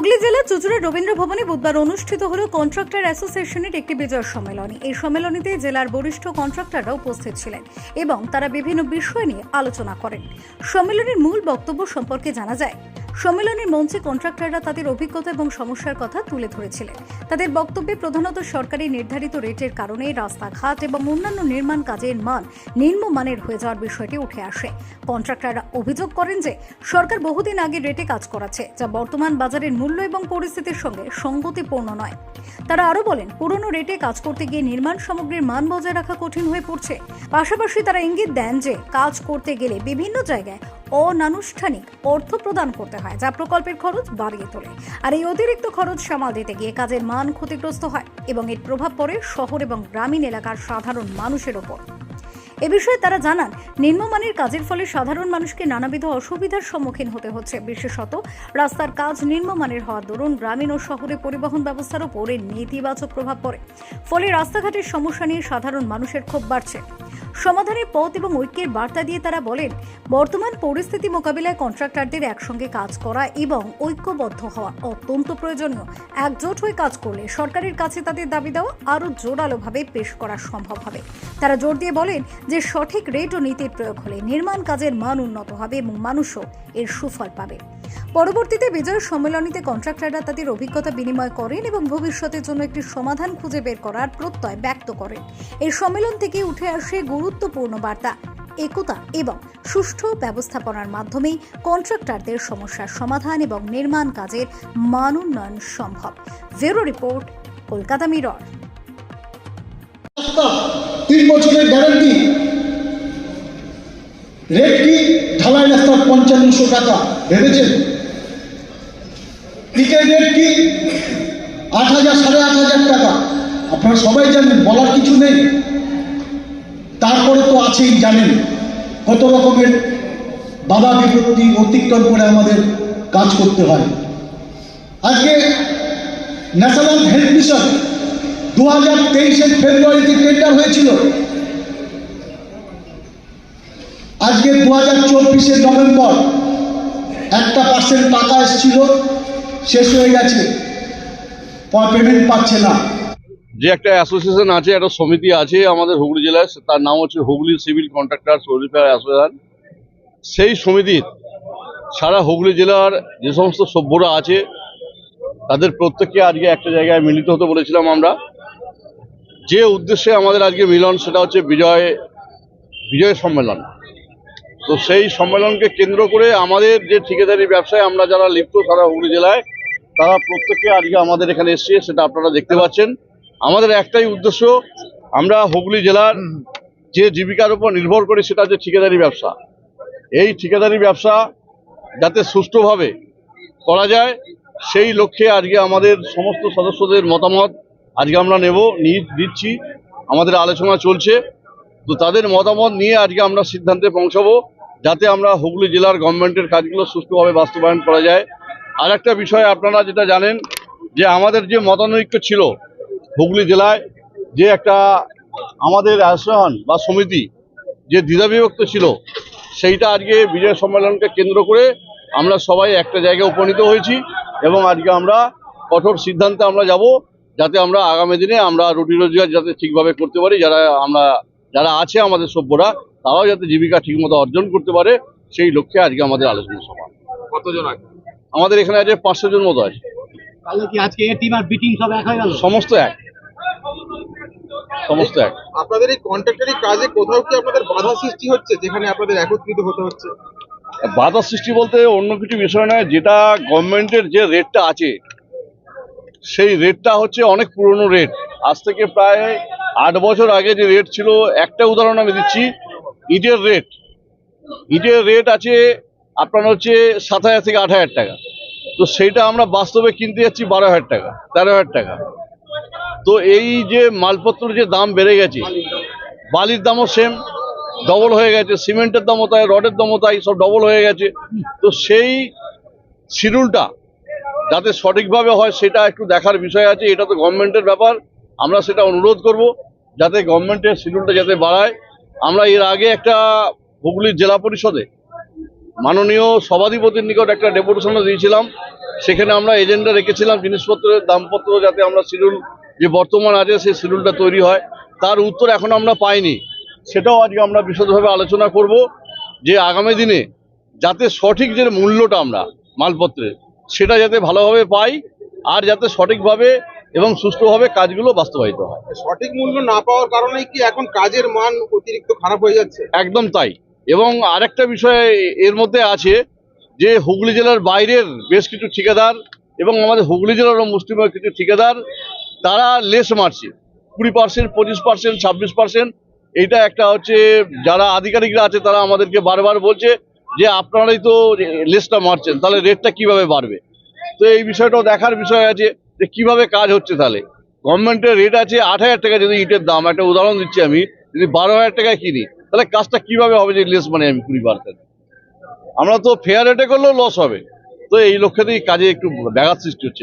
হুগলি জেলা চুচুড়া রবীন্দ্র ভবনে বুধবার অনুষ্ঠিত হল কন্ট্রাক্টর অ্যাসোসিয়েশনের একটি বিজয় সম্মেলন। এই সম্মেলনীতে জেলার বরিষ্ঠ কন্ট্রাক্টররা উপস্থিত ছিলেন এবং তারা বিভিন্ন বিষয় নিয়ে আলোচনা করেন। সম্মেলনের মূল বক্তব্য সম্পর্কে জানা যায় সম্মেলনের মঞ্চে কন্ট্রাক্টররা তাদের অভিজ্ঞতা এবং সমস্যার কথা তুলে ধরেছিলেন। তাদের বক্তব্যে প্রধানত সরকারি নির্ধারিত রেটের কারণে রাস্তাঘাট এবং অন্যান্য নির্মাণ কাজের মান নিম্নমানের হয়ে যাওয়ার বিষয়টি উঠে আসে। কন্ট্রাক্টররা অভিযোগ করেন যে, সরকার বহুদিন আগে রেটে কাজ করাচ্ছে, যা বর্তমান বাজারের মূল্য এবং পরিস্থিতির সঙ্গে সঙ্গতিপূর্ণ নয়। তারা আরও বলেন, পুরনো রেটে কাজ করতে গিয়ে নির্মাণ সামগ্রীর মান বজায় রাখা কঠিন হয়ে পড়ছে। পাশাপাশি তারা ইঙ্গিত দেন যে, কাজ করতে গেলে বিভিন্ন জায়গায় অনানুষ্ঠানিক অর্থ প্রদান করতে হয়, যা প্রকল্পের খরচ বাড়িয়ে তোলে। আর এই অতিরিক্ত খরচ সামাল দিতে গিয়ে কাজের মান ক্ষতিগ্রস্ত হয় এবং এর প্রভাব পড়ে শহর এবং গ্রামীণ এলাকার সাধারণ মানুষের ওপর। এ বিষয়ে তারা জানান, নিম্নমানের কাজের ফলে সাধারণ মানুষকে নানাবিধ অসুবিধার সম্মুখীন হতে হচ্ছে। বিশেষত, রাস্তার কাজ নিম্নমানের হওয়ার দরুন গ্রামীণ ও শহরে পরিবহন ব্যবস্থার এর নেতিবাচক প্রভাব পড়ে। ফলে রাস্তাঘাটের সমস্যা নিয়ে সাধারণ মানুষের ক্ষোভ বাড়ছে। সমাধানের পথ এবং ঐক্যের বার্তা দিয়ে তারা বলেন, বর্তমান পরিস্থিতি মোকাবিলায় কন্ট্রাক্টরদের একসঙ্গে কাজ করা এবং ঐক্যবদ্ধ হওয়া অত্যন্ত প্রয়োজনীয়। একজোট হয়ে কাজ করলে সরকারের কাছে তাদের দাবি দেওয়া আরও জোরালোভাবে পেশ করা সম্ভব হবে। তারা জোর দিয়ে বলেন যে সঠিক রেট ও নীতির প্রয়োগ হলে নির্মাণ কাজের মান উন্নত হবে এবং মানুষও এর সুফল পাবে। পরবর্তীতে বিজয় সম্মেলনীতে কন্ট্রাক্টররা তাদের অভিজ্ঞতা বিনিময় করেন এবং ভবিষ্যতের জন্য একটি সমাধান খুঁজে বের করার প্রত্যয় ব্যক্ত করেন। এই সম্মেলন থেকে উঠে আসে গুরুত্বপূর্ণ বার্তা, একতা এবং সুষ্ঠু ব্যবস্থাপনার মাধ্যমেই কন্ট্রাক্টরদের সমস্যার সমাধান এবং নির্মাণ কাজের মান উন্নয়ন সম্ভব। Bureau report, Kolkata mirror. তিন বছরের গ্যারান্টি রেট কি? ঢালাই রাস্তার টাকা। ভেবেছেন? রেট কি? আট হাজার, সাড়ে আট হাজার টাকা। আপনারা সবাই জানেন, বলার কিছু নেই। তারপরে তো আছেই, জানেন। কত রকমের বাধা বিপত্তি অতিক্রম করে আমাদের কাজ করতে হয়। আজকে ন্যাশনাল হেলথ মিশন দু হাজার তেইশের ফেব্রুয়ারিতে টেন্ডার হয়েছিল। আজকে দু হাজার চব্বিশের নভেম্বর একটা পার্সেন্ট টাকা এসেছিল। শেষ হয়ে গেছে। পেমেন্ট পাচ্ছে না। যে একটা অ্যাসোসিয়েশন আছে, একটা সমিতি আছে আমাদের হুগলি জেলায় তার নাম হচ্ছে Hooghly civil contractor welfare association সেই সমিতির সারা হুগলি জেলার যে সমস্ত সভ্যরা আছে, তাদের প্রত্যেককে আজকে একটা জায়গায় মিলিত হতে বলেছিলাম আমরা। যে উদ্দেশ্যে আমাদের আজকে মিলন, সেটা হচ্ছে বিজয় বিজয় সম্মেলন। তো সেই সম্মেলনকে কেন্দ্র করে আমাদের যে ঠিকাদারি ব্যবসায় আমরা যারা লিপ্ত, সারা হুগলি জেলায়, তারা প্রত্যেকে আজকে আমাদের এখানে এসছে, সেটা আপনারা দেখতে পাচ্ছেন। আমাদের একটাই উদ্দেশ্য, আমরা হুগলি জেলার যে জীবিকার উপর নির্ভর করি, সেটা হচ্ছে ঠিকাদারি ব্যবসা। এই ঠিকাদারি ব্যবসা যাতে সুষ্ঠুভাবে করা যায়, সেই লক্ষ্যে আজকে আমাদের সমস্ত সদস্যদের মতামত আজকে আমরা নেব নিয়ে দিচ্ছি। আমাদের আলোচনা চলছে। তো তাদের মতামত নিয়ে আজকে আমরা সিদ্ধান্তে পৌঁছাবো, যাতে আমরা হুগলি জেলার গভর্নমেন্টের কাজগুলো সুষ্ঠুভাবে বাস্তবায়ন করা যায়। আর একটা বিষয় আপনারা যেটা জানেন, যে আমাদের যে মতানৈক্য ছিল হুগলি জেলায়, যে একটা আমাদের অ্যাসোসিয়েশন বা সমিতি যে দ্বিধাবিভক্ত ছিল, সেইটা আজকে বিজয় সম্মেলনকে কেন্দ্র করে আমরা সবাই একটা জায়গায় উপনীত হয়েছি এবং আজকে আমরা কঠোর সিদ্ধান্তে আমরা যাব, যাতে আমরা আগামী দিনে আমরা রুটি রোজগার যাতে ঠিকভাবে করতে পারি, যারা আমরা যারা আছে আমাদের সভ্যরা তারাও যাতে জীবিকা ঠিকমতো অর্জন করতে পারে সেই লক্ষ্যে আজকে আমাদের আলোচনা সভা। কতজন আছে আমাদের এখানে আছে পাঁচশো জন মতো আছে। সমস্ত এক। সমস্ত এক। আপনাদের এই কন্ট্রাক্টারি কাজে কোথাও কি আপনাদের বাধা সৃষ্টি হচ্ছে যেখানে আপনাদের একত্রিত হতে হচ্ছে? বাধা সৃষ্টি বলতে অন্য কিছু বিষয় নয় যেটা গভর্নমেন্টের যে রেটটা আছে সেই রেটটা হচ্ছে অনেক পুরনো রেট। আজ থেকে প্রায় আট বছর আগে যে রেট ছিল, একটা উদাহরণ আমি দিচ্ছি, ইটের রেট ইটের রেট আছে, আপনার হচ্ছে সাত হাজার থেকে আট হাজার টাকা। তো সেইটা আমরা বাস্তবে কিনতে যাচ্ছি বারো হাজার টাকা, তেরো হাজার টাকা। তো এই যে মালপত্রের যে দাম বেড়ে গেছে, বালির দামও সেম ডবল হয়ে গেছে, সিমেন্টের দামও তাই, রডের দামও তাই, সব ডবল হয়ে গেছে। তো সেই শিডিউলটা যাতে সঠিকভাবে হয়, সেটা একটু দেখার বিষয় আছে, এটা তো গভর্নমেন্টের ব্যাপার। আমরা সেটা অনুরোধ করব যাতে গভর্নমেন্টের শিডিউলটা যাতে বাড়ায়। আমরা এর আগে একটা হুগলির জেলা পরিষদে মাননীয় সভাধিপতির নিকট একটা ডেপুটেশনও দিয়েছিলাম। সেখানে আমরা এজেন্ডা রেখেছিলাম জিনিসপত্রের দামপত্র যাতে আমরা শিডিউল যে বর্তমান আছে সেই শিডিউলটা তৈরি হয়। তার উত্তর এখন আমরা পাইনি। সেটাও আজকে আমরা বিশদভাবে আলোচনা করব যে আগামী দিনে যাতে সঠিক যে মূল্যটা আমরা মালপত্রের সেটা যাতে ভালোভাবে পাই আর যাতে সঠিকভাবে এবং সুষ্ঠুভাবে কাজগুলো বাস্তবায়িত হয়। সঠিক মূল্য না পাওয়ার কারণেই কি এখন কাজের মান অতিরিক্ত খারাপ হয়ে যাচ্ছে? একদম তাই। এবং আরেকটা বিষয় এর মধ্যে আছে যে হুগলি জেলার বাইরের বেশ কিছু ঠিকাদার এবং আমাদের হুগলি জেলারও মুসলিমের কিছু ঠিকাদার তারা লেস মারছে কুড়ি পার্সেন্ট পঁচিশ পার্সেন্ট ছাব্বিশ পার্সেন্ট এইটা একটা হচ্ছে যারা আধিকারিকরা আছে তারা আমাদেরকে বারবার বলছে যে আপনারাই তো লেসটা মারছেন তাহলে রেটটা কীভাবে বাড়বে? তো এই বিষয়টাও দেখার বিষয় আছে। যে কীভাবে কাজ হচ্ছে তাহলে? গভর্নমেন্টের রেট আছে আট হাজার টাকা যদি ইটের দাম একটা উদাহরণ দিচ্ছি আমি যদি বারো হাজার টাকায় কিনি তাহলে কাজটা কীভাবে হবে যে লেস মানে আমি কুড়ি পার্সেন্ট আমরা তো ফেয়ার রেটে করলেও লস হবে। তো এই লক্ষ্যেতেই কাজে একটু ব্যাঘাত সৃষ্টি হচ্ছে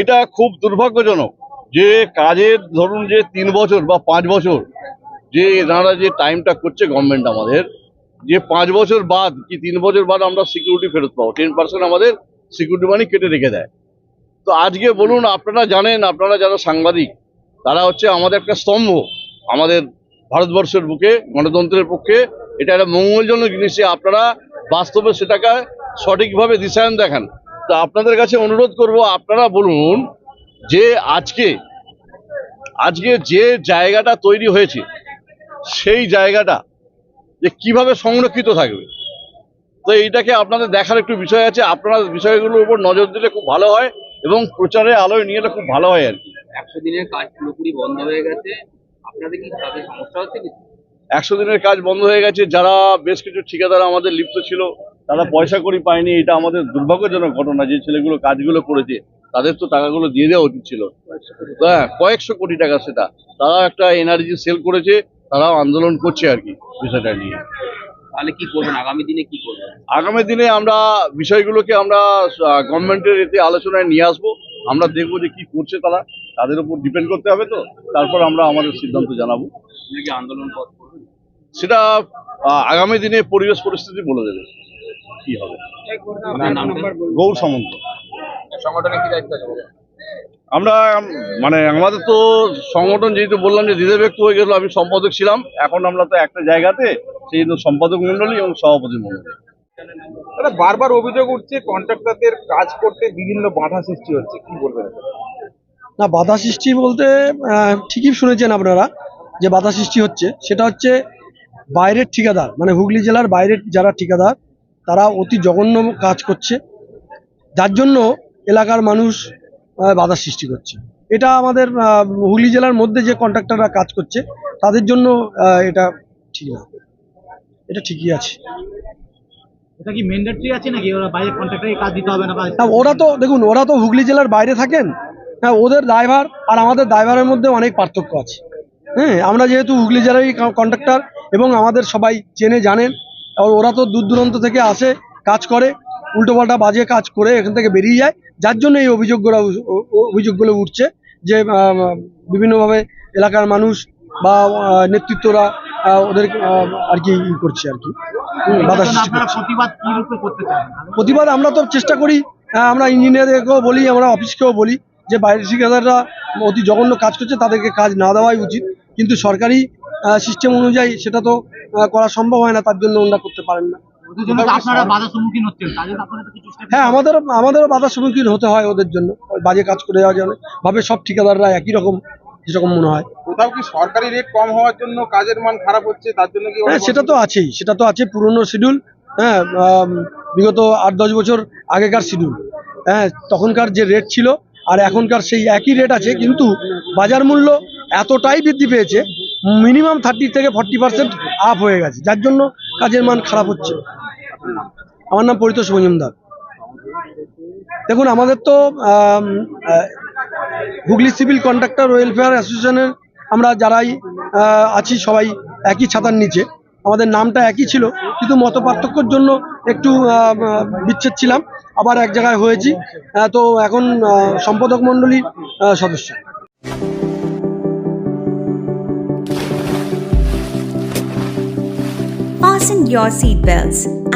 এটা খুব দুর্ভাগ্যজনক যে কাজের ধরুন যে তিন বছর বা পাঁচ বছর যে এনারা যে টাইমটা করছে গভর্নমেন্ট আমাদের যে পাঁচ বছর বাদ কি তিন বছর বাদ আমরা সিকিউরিটি ফেরত পাবো? টেন পার্সেন্ট আমাদের সিকিউরিটি মানি কেটে রেখে দেয়। তো আজকে বলুন, আপনারা জানেন, আপনারা যারা সাংবাদিক, তারা হচ্ছে আমাদের একটা স্তম্ভ। আমাদের ভারতবর্ষের বুকে, গণতন্ত্রের পক্ষে, এটা একটা মঙ্গলজনক জিনিস আপনারা বাস্তবে সেটাকে সঠিকভাবে দিশায়ন দেখান। তো আপনাদের কাছে অনুরোধ করব, আপনারা বলুন যে আজকে আজকে যে জায়গাটা তৈরি হয়েছে, সেই জায়গাটা যে কীভাবে সংরক্ষিত থাকবে তো এইটাকে আপনাদের দেখার একটু বিষয় আছে। আপনারা বিষয়গুলোর উপর নজর দিলে খুব ভালো হয় এবং প্রচারে আলোয় নিয়ে এলে খুব ভালো হয় আর কি। একশো দিনের কাজ পুরোপুরি বন্ধ হয়ে গেছে। আপনাদের কি তাতে সমস্যা হচ্ছে একশো দিনের কাজ বন্ধ হয়ে গেছে। যারা বেশ কিছু ঠিকাদার আমাদের লিপ্ত ছিল তারা পয়সা করি পায়নি। এটা আমাদের দুর্ভাগ্যজনক ঘটনা যে ছেলেগুলো কাজগুলো করেছে তাদের তো টাকাগুলো দিয়ে দেওয়া উচিত ছিল। হ্যাঁ কয়েকশো কোটি টাকা সেটা। তারা একটা এনার্জি সেল করেছে তারাও আন্দোলন করছে আর কি বিষয়টা নিয়ে। তাহলে কি করবেন? আগামী দিনে কি করবেন? আগামী দিনে আমরা বিষয়গুলোকে আমরা গভর্নমেন্টের এতে আলোচনায় নিয়ে আসব। আমরা দেখব যে কি করছে তারা। তাদের উপর ডিপেন্ড করতে হবে তো। তারপর আমরা আমাদের সিদ্ধান্ত জানাব। আন্দোলন সেটা আগামী দিনে পরিবেশ পরিস্থিতি বলে দেবে। কি হবে? গৌর সামন্ত। সংগঠনে কি দায়িত্ব আছে? আমরা মানে আমাদের তো সংগঠন যেহেতু বললাম যে দিদে ব্যক্ত হয়ে গেল আমি সম্পাদক ছিলাম। এখন আমরা তো একটা জায়গাতে সেই জন্য সম্পাদক মন্ডলী এবং সভাপতি মন্ডলী বারবার অভিযোগ উঠছে কন্ট্রাক্টরদের কাজ করতে বিভিন্ন বাধা সৃষ্টি হচ্ছে কি বলবেন? না বাধা সৃষ্টি বলতে ঠিকই শুনেছেন আপনারা যে বাধা সৃষ্টি হচ্ছে। সেটা হচ্ছে বাইরের ঠিকাদার মানে হুগলি জেলার বাইরের যারা ঠিকাদার তারা অতি জঘন্য কাজ করছে। যার জন্য এলাকার মানুষ বাধা সৃষ্টি করছে। এটা আমাদের হুগলি জেলার মধ্যে যে কন্ট্রাক্টররা কাজ করছে তাদের জন্য এটা ঠিক না। এটা ঠিকই আছে। এটা কি ম্যান্ডেটরি আছে নাকি? ওরা বাইরে কন্ট্রাক্টরে কাজ দিতে হবে না? না ওরা তো দেখুন ওরা তো হুগলি জেলার বাইরে থাকেন। হ্যাঁ ওদের ড্রাইভার আর আমাদের ড্রাইভারের মধ্যে অনেক পার্থক্য আছে। হ্যাঁ আমরা যেহেতু হুগলি জেলারই কন্ট্রাক্টর এবং আমাদের সবাই চেনে জানেন আর ওরা তো দূর দূরান্ত থেকে আসে কাজ করে। উল্টোপাল্টা বাজে কাজ করে এখান থেকে বেরিয়ে যায়। যার জন্য এই অভিযোগগুলো অভিযোগগুলো উঠছে যে বিভিন্নভাবে এলাকার মানুষ বা নেতৃত্বরা ওদের আর কি ই করছে আর কি। বাধা প্রতিবাদ আমরা তো চেষ্টা করি আমরা ইঞ্জিনিয়ারদেরকেও বলি আমরা অফিসকেও বলি যে বাইরের ঠিকাদাররা অতি জঘন্য কাজ করছে তাদেরকে কাজ না দেওয়াই উচিত। কিন্তু সরকারি সিস্টেম অনুযায়ী সেটা তো করা সম্ভব হয় না তার জন্য ওনারা করতে পারেন না। ওদের জন্য তো আপনারা বাধার সম্মুখীন হচ্ছেন তাদের আপনারা তো কিছু step হ্যাঁ আমাদেরও আমাদেরও বাধার সম্মুখীন হতে হয় ওদের জন্য বাজে কাজ করে যাওয়ার জন্য। ভাবে সব ঠিকাদাররা একই রকম যেরকম মনে হয়। কোথাও কি সরকারি রেট কম হওয়ার জন্য কাজের মান খারাপ হচ্ছে তার জন্য কি হ্যাঁ সেটা তো আছেই সেটা তো আছে পুরনো শিডিউল হ্যাঁ বিগত আট দশ বছর আগেকার শিডিউল হ্যাঁ তখনকার যে রেট ছিল আর এখনকার সেই একই রেট আছে কিন্তু বাজার মূল্য এতটাই বৃদ্ধি পেয়েছে মিনিমাম থার্টি থেকে ফর্টি পার্সেন্ট আপ হয়ে গেছে যার জন্য কাজের মান খারাপ হচ্ছে। আমার নাম পরিতোষ মজুমদার। দেখুন আমাদের তো হুগলি সিভিল কন্ট্রাক্টর ওয়েলফেয়ার অ্যাসোসিয়েশনের আমরা যারাই আছি সবাই একই ছাতার নিচে। আমাদের নামটা একই ছিল কিন্তু মত পার্থক্যর জন্য একটু বিচ্ছেদ ছিলাম। আবার এক জায়গায় হয়েছি তো এখন সম্পাদক মণ্ডলীর আহ, সদস্য। Fasten your seatbelts